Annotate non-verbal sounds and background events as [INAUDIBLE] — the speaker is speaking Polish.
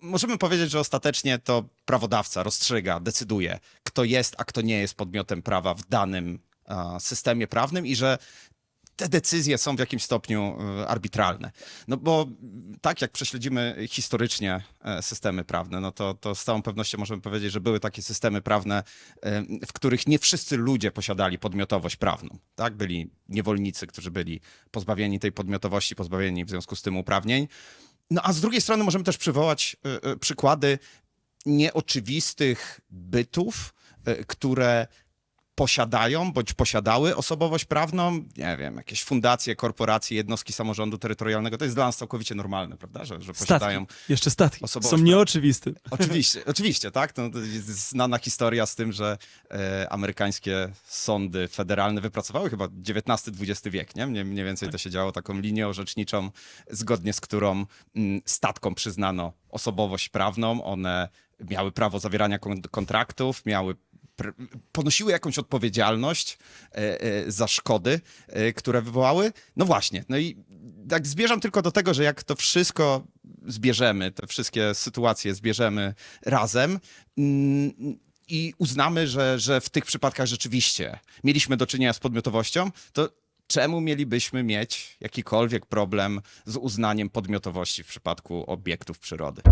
możemy powiedzieć, że ostatecznie to prawodawca rozstrzyga, decyduje, kto jest, a kto nie jest podmiotem prawa w danym systemie prawnym i że te decyzje są w jakimś stopniu e, arbitralne. No bo tak jak prześledzimy historycznie e, systemy prawne, no to, to z całą pewnością możemy powiedzieć, że były takie systemy prawne, e, w których nie wszyscy ludzie posiadali podmiotowość prawną. Tak? Byli niewolnicy, którzy byli pozbawieni tej podmiotowości, pozbawieni w związku z tym uprawnień. No a z drugiej strony możemy też przywołać e, e, przykłady nieoczywistych bytów, e, które posiadają bądź posiadały osobowość prawną, nie wiem, jakieś fundacje, korporacje, jednostki samorządu terytorialnego. To jest dla nas całkowicie normalne, prawda, że, że posiadają. Jeszcze statki. Są nieoczywiste. [LAUGHS] Oczywiście, oczywiście, tak. To to jest znana historia z tym, że e, amerykańskie sądy federalne wypracowały chyba XIX-XX wiek, nie? Mniej, mniej więcej to się działo taką linię orzeczniczą, zgodnie z którą mm, statkom przyznano osobowość prawną. One miały prawo zawierania kon- kontraktów, miały ponosiły jakąś odpowiedzialność e, e, za szkody, e, które wywołały. No właśnie, no i tak zbierzam tylko do tego, że jak to wszystko zbierzemy, te wszystkie sytuacje zbierzemy razem mm, i uznamy, że, że w tych przypadkach rzeczywiście mieliśmy do czynienia z podmiotowością, to czemu mielibyśmy mieć jakikolwiek problem z uznaniem podmiotowości w przypadku obiektów przyrody?